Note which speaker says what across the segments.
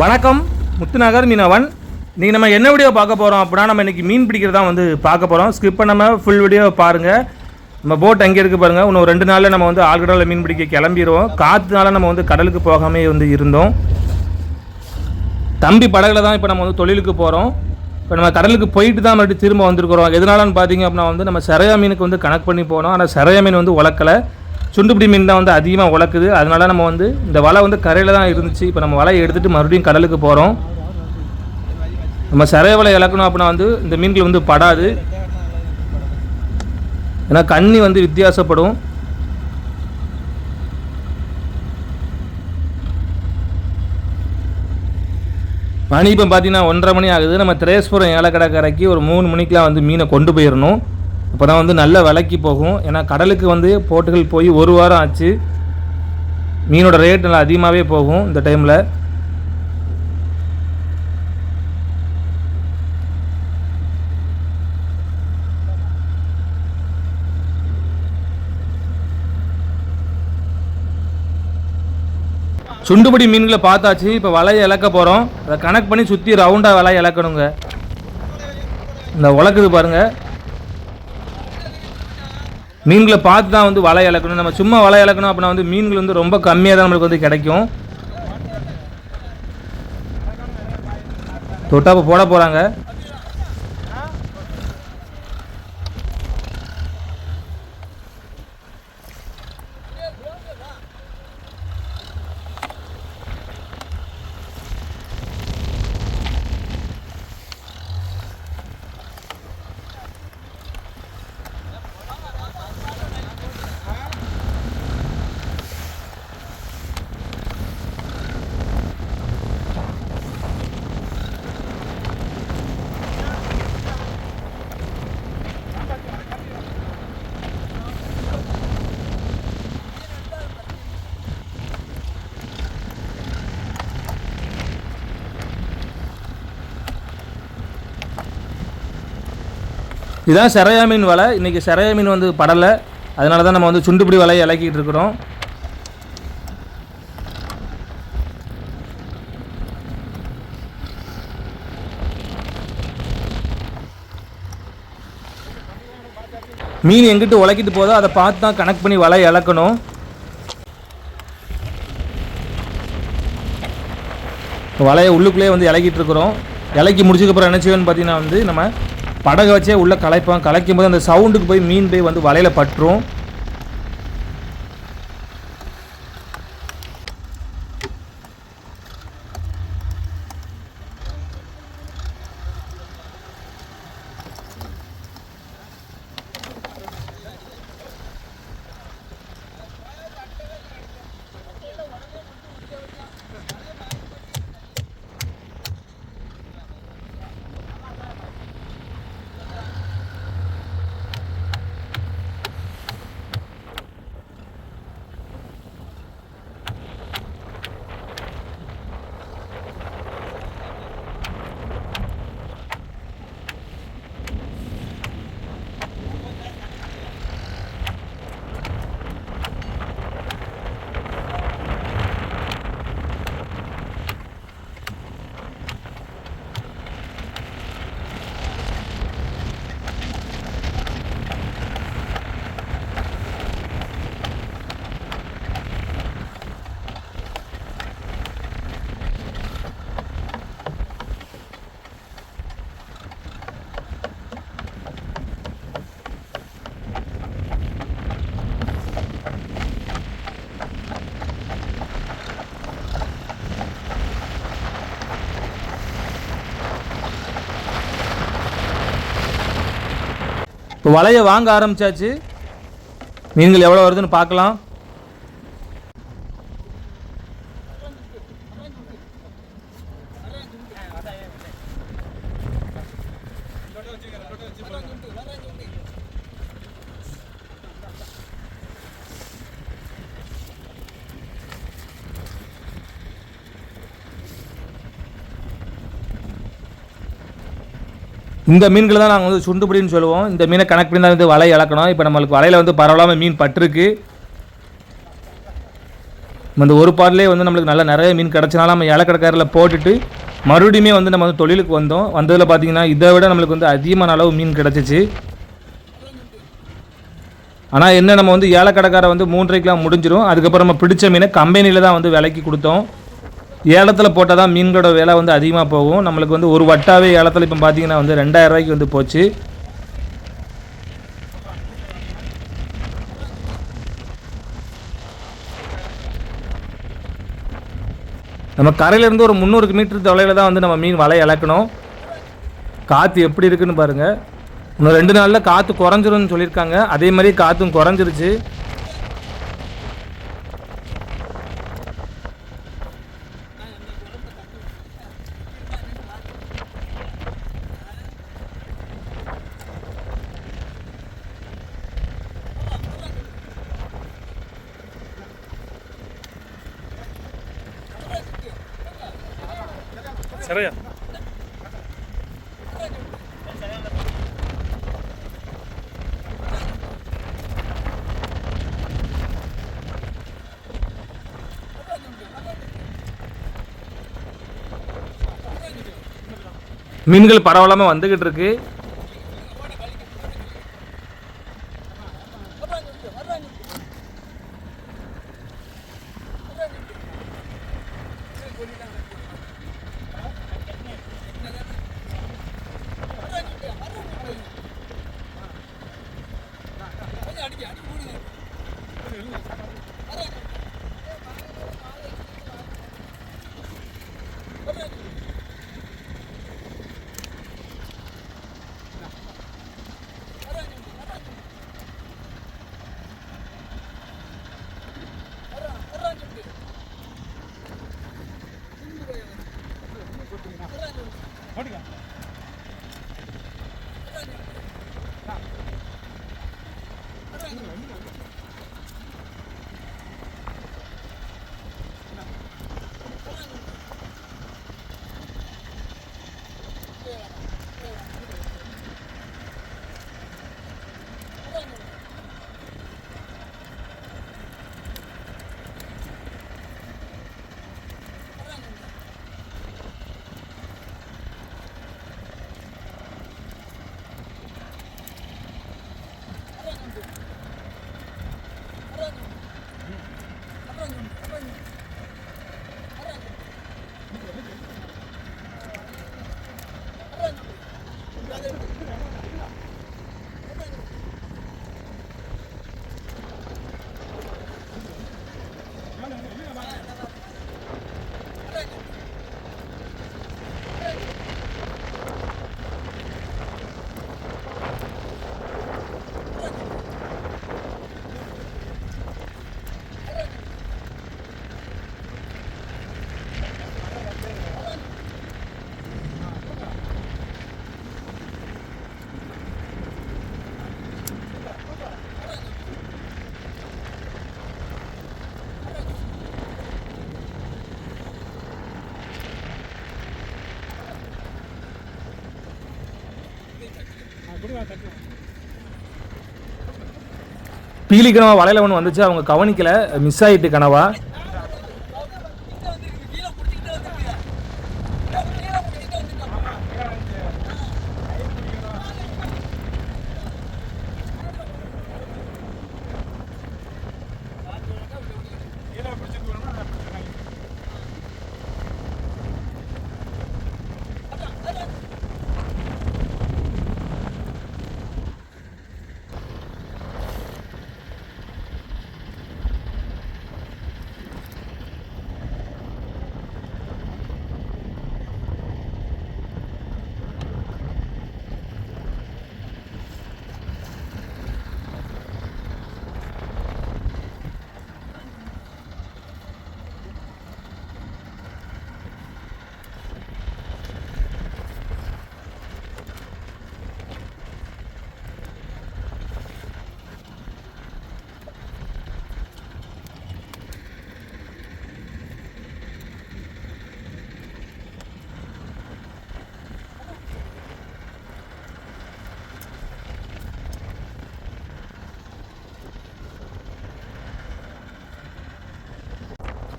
Speaker 1: வணக்கம் முத்துநகர் மீனவன். நீங்கள் நம்ம என்ன வீடியோ பார்க்க போகிறோம் அப்படின்னா நம்ம இன்றைக்கி மீன் பிடிக்கிறதா வந்து பார்க்க போகிறோம் ஸ்கிப் பண்ணாமல் ஃபுல் வீடியோ பாருங்கள் நம்ம போட் அங்கே இருக்குது பாருங்கள் இன்னும் ஒரு ரெண்டு நாளில் நம்ம வந்து ஆழ்கடலில் மீன் பிடிக்க கிளம்பிடுவோம் காற்றுனால நம்ம வந்து கடலுக்கு போகாமே வந்து இருந்தோம். தம்பி படகுல தான் இப்போ நம்ம வந்து தொழிலுக்கு போகிறோம் இப்போ நம்ம கடலுக்கு போயிட்டு தான் மறுபடியும் திரும்ப வந்திருக்கிறோம். எதனாலன்னு பார்த்தீங்க அப்படின்னா வந்து நம்ம சரையா மீனுக்கு வந்து கணக்கு பண்ணி போனோம். ஆனால் சரையா மீன் வந்து உழக்கலை சுண்டுபிடி மீன் தான் வந்து அதிகமாக உழக்குது. அதனால நம்ம வந்து இந்த வலை வந்து கரையில் தான் இருந்துச்சு. இப்போ நம்ம வலையை எடுத்துகிட்டு மறுபடியும் கடலுக்கு போகிறோம் நம்ம சரைய வலை இழக்கணும் அப்படின்னா வந்து இந்த மீன்கள் வந்து படாது. ஏன்னா கண்ணி வந்து வித்தியாசப்படும். மணி இப்போ பார்த்தீங்கன்னா ஒன்றரை மணி ஆகுது. நம்ம திரேஸ்புரம் ஏலக்கடை கரைக்கு ஒரு மூணு மணிக்கெலாம் வந்து மீனை கொண்டு போயிடணும் இப்போ தான் வந்து நல்ல விலைக்கு போகும். ஏன்னா கடலுக்கு வந்து போட்டுகள் போய் ஒரு வாரம் ஆச்சு. மீனோட ரேட் நல்லா அதிகமாகவே போகும் இந்த டைமில் சுண்டுபடி மீன்களை பார்த்தாச்சு. இப்போ வலையை இழக்க போகிறோம் அதை கனெக்ட் பண்ணி சுற்றி ரவுண்டாக வலையை இழக்கணுங்க. இந்த உழக்குது பாருங்கள் மீன்களை பார்த்து தான் வந்து வலை இழக்கணும். நம்ம சும்மா வலை இழக்கணும் அப்படின்னா வந்து மீன்கள் வந்து ரொம்ப கம்மியாக தான் நம்மளுக்கு வந்து கிடைக்கும். தொட்டாப்பு போட போகிறாங்க இதான் சிறையா மீன் வலை. இன்றைக்கி சிறையா மீன் வந்து படலை. அதனால தான் நம்ம வந்து சுண்டுபிடி வலையை இலக்கிட்டு இருக்கிறோம். மீன் எங்கிட்டு உழைக்கிட்டு போதோ அதை பார்த்து தான் கனெக்ட் பண்ணி வலை இழக்கணும் வலையை உள்ளுக்குள்ளேயே வந்து இலக்கிட்டு இருக்கிறோம். இலக்கி முடிச்சதுக்கப்புறம் என்ன செய்வேன்னு பார்த்தீங்கன்னா வந்து நம்ம படகை வச்சே உள்ளே கலைப்பான். கலைக்கும் போது அந்த சவுண்டுக்கு போய் மீன் போய் வந்து வலையில் பற்றும் இப்போ வலையை வாங்க ஆரம்பித்தாச்சு மீன்கள் எவ்வளோ வருதுன்னு பார்க்கலாம். இந்த மீன்களை தான் நாங்கள் வந்து சுண்டுபிடின்னு சொல்லுவோம். இந்த மீனை கணக்கு பண்ணி தான் வந்து வலை இழக்கணும். இப்போ நம்மளுக்கு வலையில் வந்து பரவலாமல் மீன் பட்டிருக்கு. இந்த ஒரு பாட்டிலே வந்து நம்மளுக்கு நல்ல நிறைய மீன் கிடச்சினாலும் நம்ம ஏலக்கடைக்காரில் போட்டுட்டு மறுபடியுமே வந்து நம்ம வந்து தொழிலுக்கு வந்தோம். வந்ததில் பார்த்தீங்கன்னா இதை விட நம்மளுக்கு வந்து அதிகமான அளவு மீன் கிடச்சிச்சு. ஆனால் என்ன நம்ம வந்து ஏலக்கடைக்காரை வந்து மூன்றரைக்கெலாம் முடிஞ்சிடும் அதுக்கப்புறம் நம்ம பிடிச்ச மீனை கம்பெனியில் தான் வந்து விலைக்கு கொடுத்தோம். ஏலத்தில் போட்டால் தான் மீன்களோட விலை வந்து அதிகமாக போகும். நம்மளுக்கு வந்து ஒரு வட்டாவே ஏலத்தில் இப்போ பார்த்தீங்கன்னா வந்து ரெண்டாயிரம் ரூபாய்க்கு வந்து போச்சு. நம்ம கரையிலேருந்து ஒரு முந்நூறு மீட்டர் தொலைவில் தான் வந்து நம்ம மீன் வலை இழக்கணும் காற்று எப்படி இருக்குன்னு பாருங்கள் இன்னும் ரெண்டு நாளில் காற்று குறைஞ்சிரும்னு சொல்லியிருக்காங்க. அதே மாதிரி காற்றும் குறைஞ்சிருச்சு. சரியா? மீன்கள் பரவலாமல் வந்துக்கிட்டு இருக்கு. பீலி கனவா வலையில ஒன்று வந்துச்சு. அவங்க கவனிக்கல. மிஸ் ஆயிட்டு கனவா.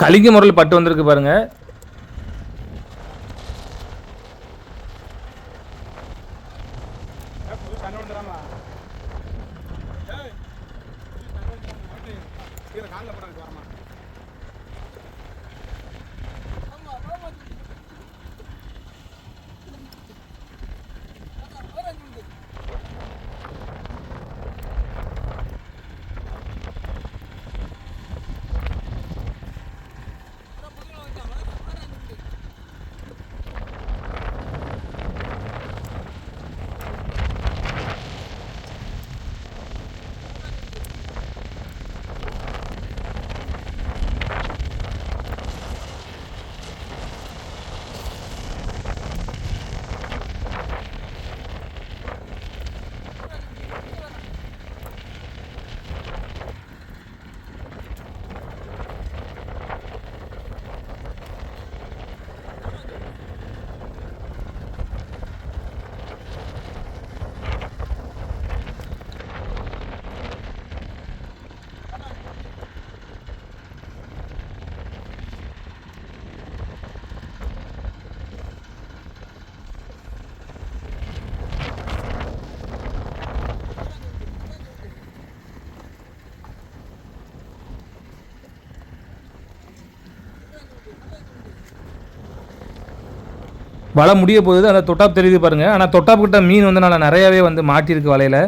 Speaker 1: கலிங்க முறையில் பட்டு வந்திருக்கு பாருங்கள் வலை முடிய போகுது அந்த தொட்டாப் தெரியுது பாருங்கள் ஆனால் தொட்டாப் கிட்ட மீன் வந்து நல்லா நிறையாவே வந்து மாட்டியிருக்கு வலையில்.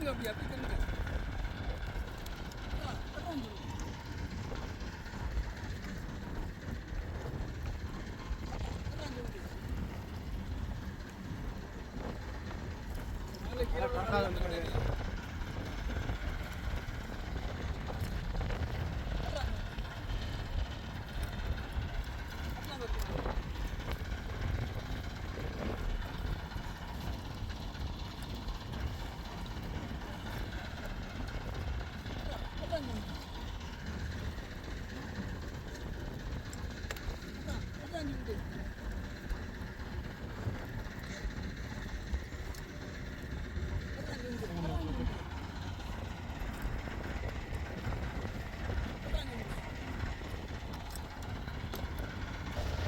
Speaker 2: Dalam.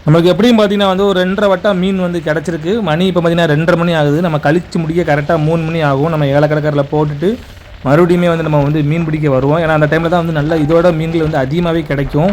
Speaker 1: நமக்கு எப்படியும் பார்த்தீங்கன்னா வந்து ஒரு ரெண்டரை வட்டம் மீன் வந்து கிடச்சிருக்கு. மணி இப்போ பார்த்தீங்கன்னா ரெண்டரை மணி ஆகுது. நம்ம கழிச்சு முடிக்க கரெக்டாக மூணு மணி ஆகும். நம்ம ஏலக்கடற்கரில் போட்டுட்டு மறுபடியுமே வந்து நம்ம வந்து மீன் பிடிக்க வருவோம். ஏன்னா அந்த டைமில் தான் வந்து நல்ல இதோட மீன்கள் வந்து அதிகமாகவே கிடைக்கும்.